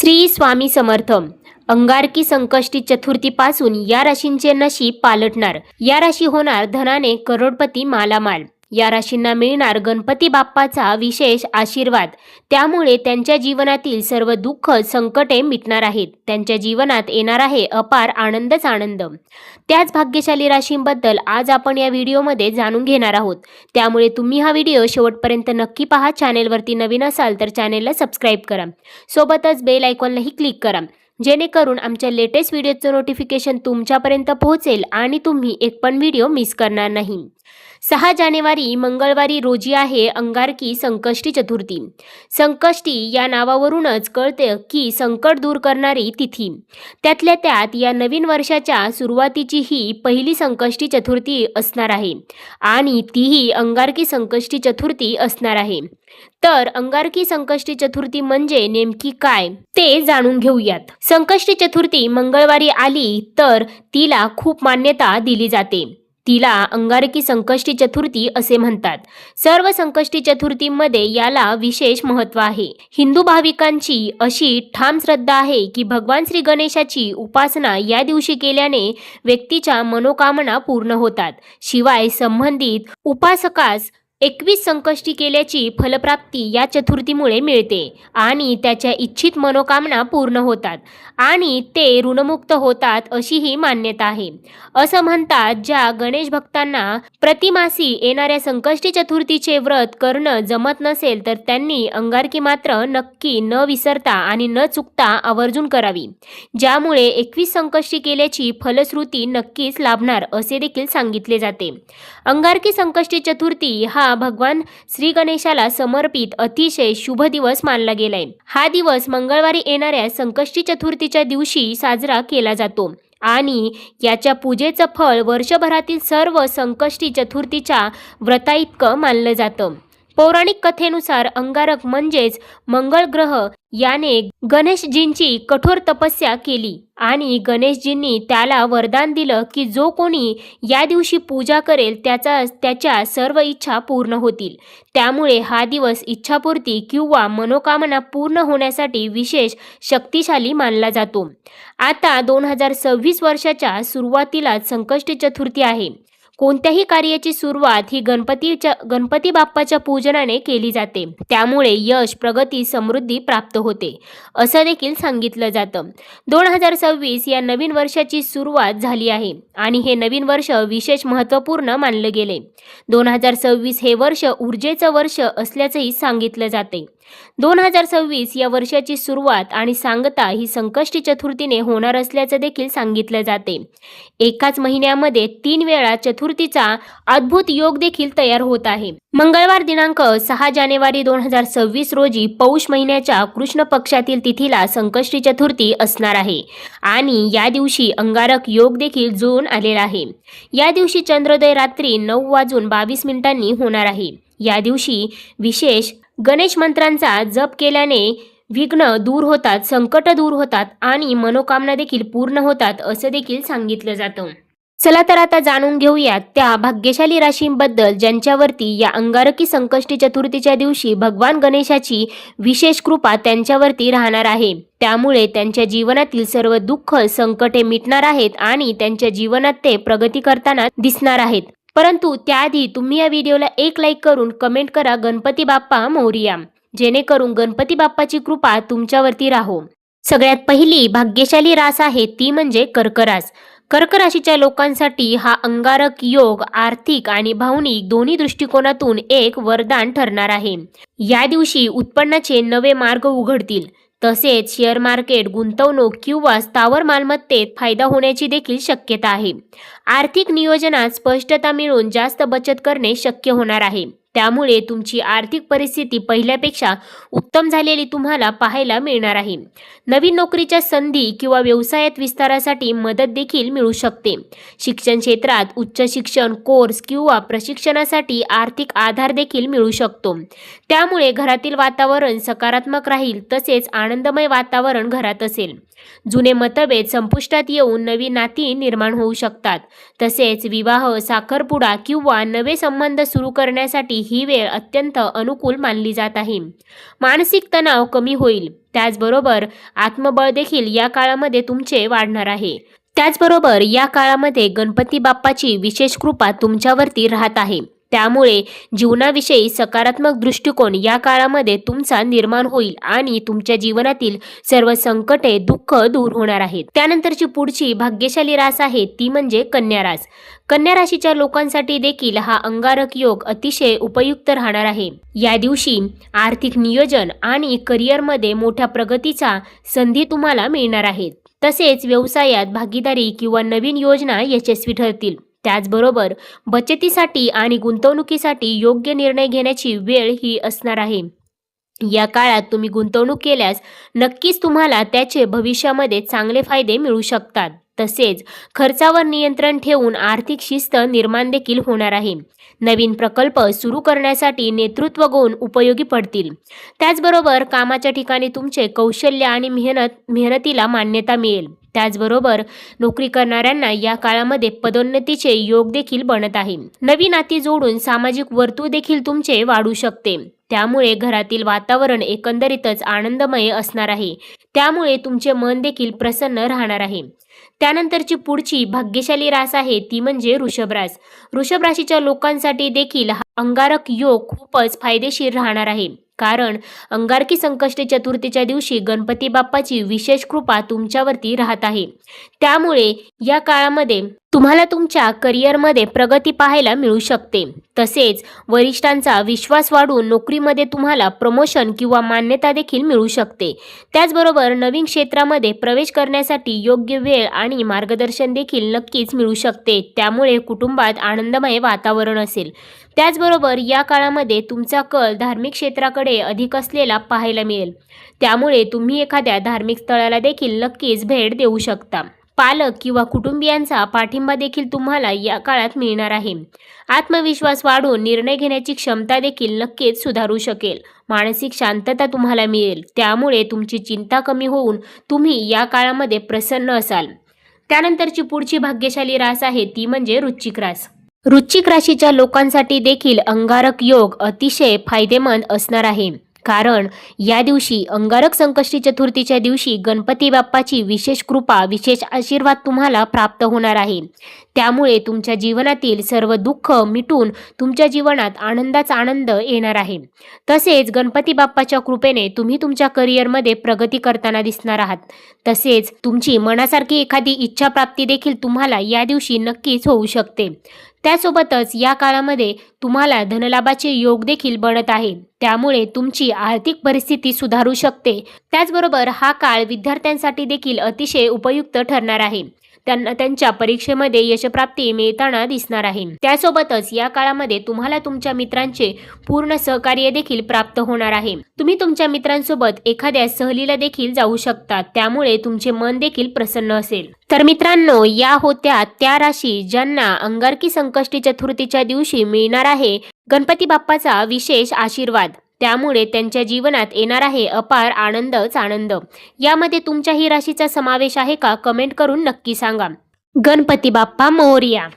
श्री स्वामी समर्थ. अंगारकी संकष्टी चतुर्थीपासून या राशींचे नशीब पालटणार. या राशी होणार धनाने करोडपती मालामाल. या राशींना मिळणार गणपती बाप्पाचा विशेष आशीर्वाद. त्यामुळे त्यांच्या जीवनातील सर्व दुःख संकटे मिटणार आहेत. त्यांच्या जीवनात येणार आहे अपार आनंदच आनंद. त्याच भाग्यशाली राशींबद्दल आज आपण या व्हिडिओमध्ये जाणून घेणार आहोत. त्यामुळे तुम्ही हा व्हिडिओ शेवटपर्यंत नक्की पहा. चॅनेलवरती नवीन असाल तर चॅनेलला सबस्क्राईब करा. सोबतच बेल आयकॉनलाही क्लिक करा. जेणेकरून आमच्या लेटेस्ट व्हिडिओचं नोटिफिकेशन तुमच्यापर्यंत पोहोचेल आणि तुम्ही एक पण व्हिडिओ मिस करणार नाही. सहा जानेवारी मंगळवारी रोजी आहे अंगारकी संकष्टी चतुर्थी. संकष्टी या नावावरूनच कळते की संकट दूर करणारी तिथी. त्यातल्या त्यात या नवीन वर्षाच्या सुरुवातीची ही पहिली संकष्टी चतुर्थी असणार आहे आणि तीही अंगारकी संकष्टी चतुर्थी असणार आहे. तर अंगारकी संकष्टी चतुर्थी म्हणजे नेमकी काय ते जाणून घेऊयात. संकष्टी चतुर्थी मंगळवारी आली तर तिला खूप मान्यता दिली जाते. तिला अंगारकी संकष्टी चतुर्थी असे म्हणतात. सर्व संकष्टी चतुर्थीमध्ये याला विशेष महत्त्व आहे. हिंदू भाविकांची अशी ठाम श्रद्धा आहे की भगवान श्री गणेशाची उपासना या दिवशी केल्याने व्यक्तीच्या मनोकामना पूर्ण होतात. शिवाय संबंधित उपासकास एकवीस संकष्टी केल्याची फलप्राप्ती या चतुर्थीमुळे मिळते आणि त्याच्या इच्छित मनोकामना पूर्ण होतात आणि ते ऋणमुक्त होतात अशी ही मान्यता आहे. असं म्हणतात ज्या गणेश भक्तांना प्रतिमासी येणाऱ्या संकष्टी चतुर्थीचे व्रत करणं जमत नसेल तर त्यांनी अंगारकी मात्र नक्की न विसरता आणि न चुकता आवर्जून करावी. ज्यामुळे एकवीस संकष्टी केल्याची फलश्रुती नक्कीच लाभणार असे देखील सांगितले जाते. अंगारकी संकष्टी चतुर्थी हा हा भगवान श्री गणेशाला समर्पित अतिशय शुभ दिवस मानला गेलाय. हा दिवस मंगळवारी येणाऱ्या संकष्टी चतुर्थीच्या दिवशी साजरा केला जातो आणि याच्या पूजेचं फळ वर्षभरातील सर्व संकष्टी चतुर्थीच्या व्रताइतकं मानलं जातं. पौराणिक कथेनुसार अंगारक म्हणजेच मंगळ ग्रह याने गणेशजींची कठोर तपस्या केली आणि गणेशजींनी त्याला वरदान दिलं की जो कोणी या दिवशी पूजा करेल त्याचा त्याच्या सर्व इच्छा पूर्ण होतील. त्यामुळे हा दिवस इच्छापूर्ती किंवा मनोकामना पूर्ण होण्यासाठी विशेष शक्तिशाली मानला जातो. आता दोन हजार सव्वीस वर्षाच्या सुरुवातीलाच संकष्ट चतुर्थी आहे. कोणत्याही कार्याची सुरुवात ही गणपतीच्या गणपती बाप्पाच्या पूजनाने केली जाते. त्यामुळे यश प्रगती समृद्धी प्राप्त होते असं देखील सांगितलं जातं. दोन हजार सव्वीस या नवीन वर्षाची सुरुवात झाली आहे आणि हे नवीन वर्ष विशेष महत्त्वपूर्ण मानलं गेले. दोन हजार सव्वीस हे वर्ष ऊर्जेचं वर्ष असल्याचंही सांगितलं जाते. दोन हजार सव्वीस या वर्षाची सुरुवात आणि सांगता ही संकष्टी चतुर्थीने होणार असल्याचं देखील सांगितलं जाते. एकाच महिन्यामध्ये तीन वेळा चतुर्थीचा अद्भुत योग देखील तयार होत आहे. मंगळवार दिनांक सहा जानेवारी दोन हजार सव्वीस रोजी पौष महिन्याच्या कृष्ण पक्षातील तिथीला संकष्टी चतुर्थी असणार आहे आणि या दिवशी अंगारक योग देखील जुळून आलेला आहे. या दिवशी चंद्रोदय रात्री नऊ वाजून बावीस मिनिटांनी होणार आहे. या दिवशी विशेष गणेश मंत्रांचा जप केल्याने विघ्न दूर होतात संकट दूर होतात आणि मनोकामना देखील पूर्ण होतात असं देखील सांगितलं जातं. चला तर आता जाणून घेऊयात त्या भाग्यशाली राशींबद्दल ज्यांच्यावरती या अंगारकी संकष्टी चतुर्थीच्या दिवशी भगवान गणेशाची विशेष कृपा त्यांच्यावरती राहणार आहे. त्यामुळे त्यांच्या जीवनातील सर्व दुःख संकटे मिटणार आहेत आणि त्यांच्या जीवनात ते प्रगती करताना दिसणार आहेत. परंतु त्याआधी तुम्ही या व्हिडिओला एक लाईक करून कमेंट करा गणपती बाप्पा मोरिया जेणेकरून गणपती बाप्पाची कृपा तुमच्यावरती राहो. सगळ्यात पहिली भाग्यशाली रास आहे ती म्हणजे कर्करास. कर्क राशीच्या लोकांसाठी हा अंगारक योग आर्थिक आणि भावनिक दोन्ही दृष्टिकोनातून एक वरदान ठरणार आहे. या दिवशी उत्पन्नाचे नवे मार्ग उघडतील. तसेच शेअर मार्केट गुंतवणूक किंवा स्थावर मालमत्तेत फायदा होण्याची देखील शक्यता आहे. आर्थिक नियोजनात स्पष्टता मिळून जास्त बचत करणे शक्य होणार आहे. त्यामुळे तुमची आर्थिक परिस्थिती पहिल्यापेक्षा उत्तम झालेली तुम्हाला पाहायला मिळणार आहे. नवीन नोकरीच्या संधी किंवा व्यवसायात विस्तारासाठी मदत देखील मिळू शकते. शिक्षण क्षेत्रात उच्च शिक्षण कोर्स किंवा प्रशिक्षणासाठी आर्थिक आधार देखील मिळू शकतो. त्यामुळे घरातील वातावरण सकारात्मक राहील तसेच आनंदमय वातावरण घरात असेल. जुने मतभेद संपुष्टात येऊन नवी नाती निर्माण होऊ शकतात. तसेच विवाह साखरपुडा किंवा नवे संबंध सुरू करण्यासाठी ही वेळ अत्यंत अनुकूल मानली जात आहे. मानसिक तणाव कमी होईल. त्याचबरोबर आत्मबळ देखील या काळामध्ये तुमचे वाढणार आहे. त्याचबरोबर या काळामध्ये गणपती बाप्पाची विशेष कृपा तुमच्यावरती राहत आहे. त्यामुळे जीवनाविषयी सकारात्मक दृष्टिकोन या काळामध्ये तुमचा निर्माण होईल आणि तुमच्या जीवनातील सर्व संकटे दुःख दूर होणार आहेत. त्यानंतरची पुढची भाग्यशाली रास आहे ती म्हणजे कन्या रास. कन्या राशीच्या लोकांसाठी देखील हा अंगारक योग अतिशय उपयुक्त राहणार आहे. या दिवशी आर्थिक नियोजन आणि करिअरमध्ये मोठ्या प्रगतीचा संधी तुम्हाला मिळणार आहेत तसेच व्यवसायात भागीदारी किंवा नवीन योजना यशस्वी ठरतील. त्याचबरोबर बचतीसाठी आणि गुंतवणुकीसाठी योग्य निर्णय घेण्याची वेळ ही असणार आहे. या काळात तुम्ही गुंतवणूक केल्यास नक्कीच तुम्हाला त्याचे भविष्यामध्ये चांगले फायदे मिळू शकतात. तसेच खर्चावर नियंत्रण ठेवून आर्थिक शिस्त निर्माण देखील होणार आहे. नवीन प्रकल्प सुरू करण्यासाठी नेतृत्व गुण उपयोगी पडतील. त्याचबरोबर कामाच्या ठिकाणी तुमचे कौशल्य आणि मेहनत मेहनतीला मान्यता मिळेल. त्याचबरोबर नोकरी करणाऱ्यांना या काळामध्ये पदोन्नतीचे योग देखील बनत आहे. नवी नाती जोडून सामाजिक वर्तुळ देखील तुमचे वाढू शकते. त्यामुळे घरातील वातावरण एकंदरीतच आनंदमय असणार आहे. त्यामुळे तुमचे मन देखील प्रसन्न राहणार आहे. त्यानंतरची पुढची भाग्यशाली रास आहे ती म्हणजे वृषभ रास. वृषभ राशीच्या लोकांसाठी देखील अंगारक योग खूपच फायदेशीर राहणार आहे. कारण अंगारकी संकष्टी चतुर्थीच्या दिवशी गणपती बाप्पाची विशेष कृपा तुमच्यावरती राहत आहे. त्यामुळे या काळामध्ये तुम्हाला तुमच्या करिअरमध्ये प्रगती पाहायला मिळू शकते. तसेच वरिष्ठांचा विश्वास वाढून नोकरीमध्ये तुम्हाला प्रमोशन किंवा मान्यता देखील मिळू शकते. त्याचबरोबर नवीन क्षेत्रामध्ये प्रवेश करण्यासाठी योग्य वेळ आणि मार्गदर्शन देखील नक्कीच मिळू शकते. त्यामुळे कुटुंबात आनंदमय वातावरण असेल. त्याचबरोबर या काळामध्ये तुमचा कल धार्मिक क्षेत्राकडे अधिक असलेला पाहायला मिळेल. त्यामुळे तुम्ही एखाद्या धार्मिक स्थळाला देखील नक्कीच भेट देऊ शकता. पालक किंवा कुटुंबियांचा पाठिंबा देखील तुम्हाला या काळात मिळणार आहे. आत्मविश्वास वाढून निर्णय घेण्याची क्षमता देखील नक्कीच सुधारू शकेल. मानसिक शांतता तुम्हाला मिळेल. त्यामुळे तुमची चिंता कमी होऊन तुम्ही या काळामध्ये प्रसन्न असाल. त्यानंतरची पुढची भाग्यशाली रास आहे ती म्हणजे रुचिक रास. वृश्चिक राशीच्या लोकांसाठी देखील अंगारक योग अतिशय फायदेमंद असणार आहे. कारण या दिवशी अंगारक संकष्टी चतुर्थीच्या दिवशी गणपती बाप्पाची विशेष कृपा विशेष आशीर्वाद तुम्हाला प्राप्त होणार आहे. त्यामुळे तुमच्या जीवनातील सर्व दुःख मिटून तुमच्या जीवनात आनंदाचा आनंद येणार आहे. तसेच गणपती बाप्पाच्या कृपेने तुम्ही तुमच्या करिअरमध्ये प्रगती करताना दिसणार आहात. तसेच तुमची मनासारखी एखादी इच्छा प्राप्ती देखील तुम्हाला या दिवशी नक्कीच होऊ शकते. त्यासोबतच या काळामध्ये तुम्हाला धनलाभाचे योग देखील बनत आहे त्यामुळे तुमची आर्थिक परिस्थिती सुधारू शकते. त्याचबरोबर हा काळ विद्यार्थ्यांसाठी देखील अतिशय उपयुक्त ठरणार आहे. त्यांना त्यांच्या परीक्षेमध्ये यशप्राप्ती मिळताना दिसणार आहे. त्यासोबतच या काळामध्ये तुम्हाला तुमच्या मित्रांचे पूर्ण सहकार्य देखील प्राप्त होणार आहे. तुम्ही तुमच्या मित्रांसोबत एखाद्या सहलीला देखील जाऊ शकता. त्यामुळे तुमचे मन देखील प्रसन्न असेल. तर मित्रांनो या होत्या त्या राशी ज्यांना अंगारकी संकष्टी चतुर्थीच्या दिवशी मिळणार आहे. गणपती बाप्पाचा विशेष आशीर्वाद. त्यामुळे त्यांच्या जीवनात येणार आहे अपार आनंदच आनंद यामध्ये तुमच्याही राशीचा समावेश आहे का? कमेंट करून नक्की सांगा. गणपती बाप्पा मोरिया.